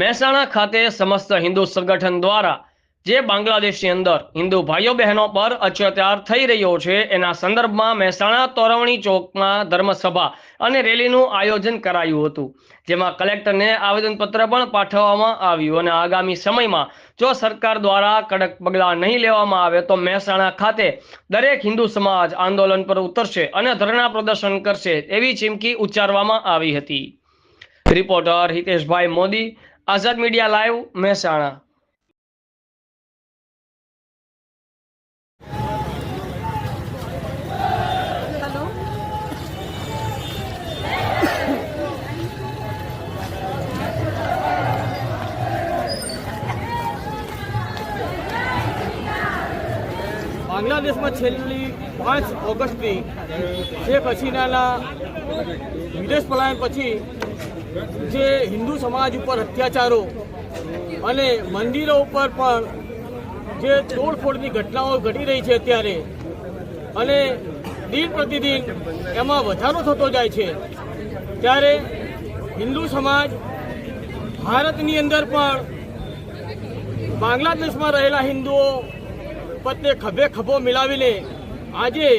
મહેસાણા ખાતે સમસ્ત હિન્દુ સંગઠન દ્વારા, જે બાંગ્લાદેશની અંદર હિન્દુ ભાઈઓ બહેનો પર અત્યાચાર થઈ રહ્યો છે, એના સંદર્ભમાં મહેસાણા તોરવણી ચોકમાં ધર્મસભા અને રેલીનું આયોજન કરાયું હતું. જેમાં કલેક્ટરને આવેદનપત્ર પણ પાઠવવામાં આવ્યું અને આગામી સમયમાં જો સરકાર દ્વારા કડક પગલાં નહીં લેવામાં આવે તો મહેસાણા ખાતે દરેક હિન્દુ સમાજ આંદોલન પર ઉતરશે અને ધરણા પ્રદર્શન કરશે એવી ચીમકી ઉચ્ચારવામાં આવી હતી. Reporter Hiteshbhai Modi Azad media live Mehsana બાંગ્લાદેશમાં છેલ્લી પાંચ ઓગસ્ટથી શેખ હસીનાના વિદેશ પલાયન પછી જે હિન્દુ સમાજ ઉપર અત્યાચારો અને મંદિરો ઉપર પણ જે તોડફોડની ઘટનાઓ ઘટી રહી છે અત્યારે અને દિન પ્રતિદિન એમાં વધારો થતો જાય છે, ત્યારે હિન્દુ સમાજ ભારતની અંદર પણ બાંગ્લાદેશમાં રહેલા હિન્દુઓ પત્ને ખભે ખભો મિલાવીને આજે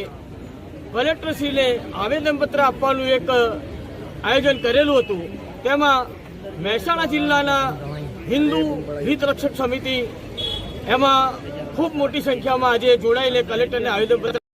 કલેક્ટરશ્રીને આવેદનપત્ર આપવાનું એક આયોજન કરેલું હતું. તેમાં મહેસાણા જિલ્લાના હિન્દુ હિત રક્ષક સમિતિ એમાં ખૂબ મોટી સંખ્યામાં આજે જોડાઈને કલેક્ટરને આવેદનપત્ર